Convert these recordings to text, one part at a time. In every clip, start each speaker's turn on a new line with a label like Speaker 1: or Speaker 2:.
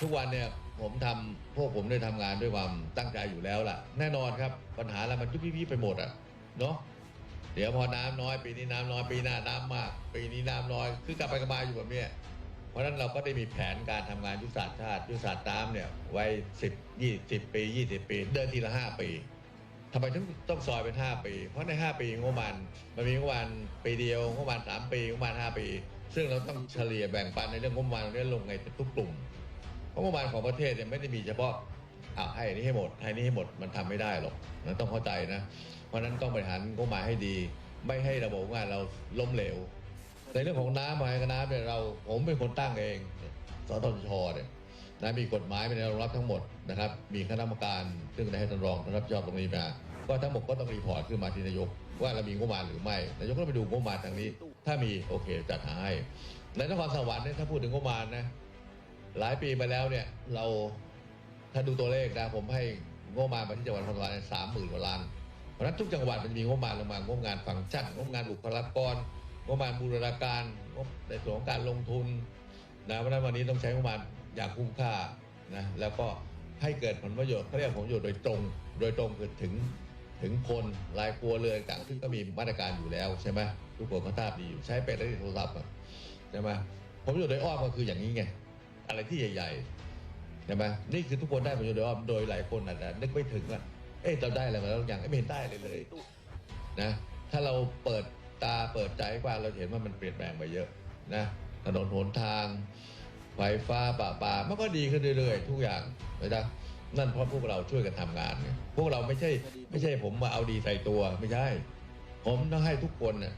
Speaker 1: ทุกวันเนี่ยผมทำพวกผมได้ทำงานด้วยความตั้งใจอยู่แล้วล่ะ แน่นอนครับปัญหาอะไรมันยุบยิบไปหมดอะเนาะเดี๋ยวพอน้ำน้อยปีนี้น้ำน้อยปีหน้าน้ำมากปีนี้น้ำน้อยคือกลับไปกลับมาอยู่แบบเนี้ยเพราะฉะนั้นเราก็ได้มีแผนการทำงานยุทธศาสตร์ชาติยุทธศาสตร์น้ำเนี่ยไว้สิบยี่สิบปียี่สิบปีเดินทีละห้าปีทำไมถึงต้องซอยเป็น5ปี เพราะใน5ปีงบประมาณมันมีงบประมาณปีเดียวงบประมาณ3ปีงบประมาณ5ปี ซึ่งเราต้องเฉลี่ยแบ่งปันในเรื่องงบประมาณตรงนี้ลงในทุกกลุ่ม งบประมาณของประเทศเนี่ยไม่ได้มีเฉพาะอาให้อันนี้ให้หมดให้นี้ให้หมดมันทำไม่ได้หรอกนะต้องเข้าใจนะ เพราะนั้นต้องบริหารงบประมาณให้ดี ไม่ให้ระบบงานเราล้มเหลว ในเรื่องของน้ำมากับน้ำเนี่ยเราผมเป็นคนตั้งเองสตชเนี่ยนะมีกฎหมายเป็นรองรับทั้งหมดนะครับ มีคณะกรรมการซึ่งได้ให้ท่านรองรับผิดชอบตรงนี้มาก็ทั้งหมดก็ต้องรีพอร์ตขึ้นมาที่นายก ว่าเรามีงบประมาณหรือไม่นายกก็ต้องไปดูงบประมาณทางนี้ ถ้ามีโอเคจัดหาให้ในนครสวรรค์เนี่ยถ้าพูดถึงงบประมาณนะ หลายปีมาแล้วเนี่ยเราถ้าดูตัวเลขนะผมให้งบมาณมาที่จังหวัดนครสวรรค์สามหมื่นกว่าล้านเพราะนั้นทุกจังหวัดมันมีงบมาลงมางบงานฟังชันงบงานบุคลากรงบประมาณบูรณาการงบในส่วนของการลงทุนนะเพราะนั้นวันนี้ต้องใช้งบประมาณอย่างคุ้มค่านะแล้วก็ให้เกิดผลประโยชน์เขาเรียกผลประโยชน์โดยตรง โดยตรงคือถึงถึงคนรายครัวเรือนต่างซึ่งก็มีมาตรการอยู่แล้วใช่ไหมทุกคนก็ทราบดีอยู่ใช้เป็นได้โทรศัพท์ใช่ไหมผลประโยชน์โดยอ้อมก็คืออย่างนี้ไง อะไรที่ใหญ่ๆใช่ไหมนี่คือทุกคนได้ประโยชน์โดยอ้อมโดยหลายคนอาจจะนึกไม่ถึงว่าเอ๊ะเราได้อะไรมาแล้วอย่างไม่เห็นได้เลยเลยนะถ้าเราเปิดตาเปิดใจกว้าเราเห็นว่ามันเปลี่ยนแปลงไปเยอะนะถนนหนทาง ไฟฟ้าป่าป่ามันก็ดีขึ้นเรื่อยๆ ทุกอย่างนะนั่นเพราะพวกเราช่วยกันทำงานไงพวกเราไม่ใช่ ไม่ใช่ผมมาเอาดีใส่ตัวไม่ใช่ ผมต้องให้ทุกคนน่ะ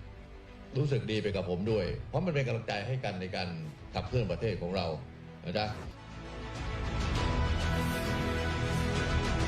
Speaker 1: รู้สึกดีไปกับผมด้วย เพราะมันเป็นกำลังใจให้กันในการขับเคลื่อนประเทศของเรา นะจ๊ะ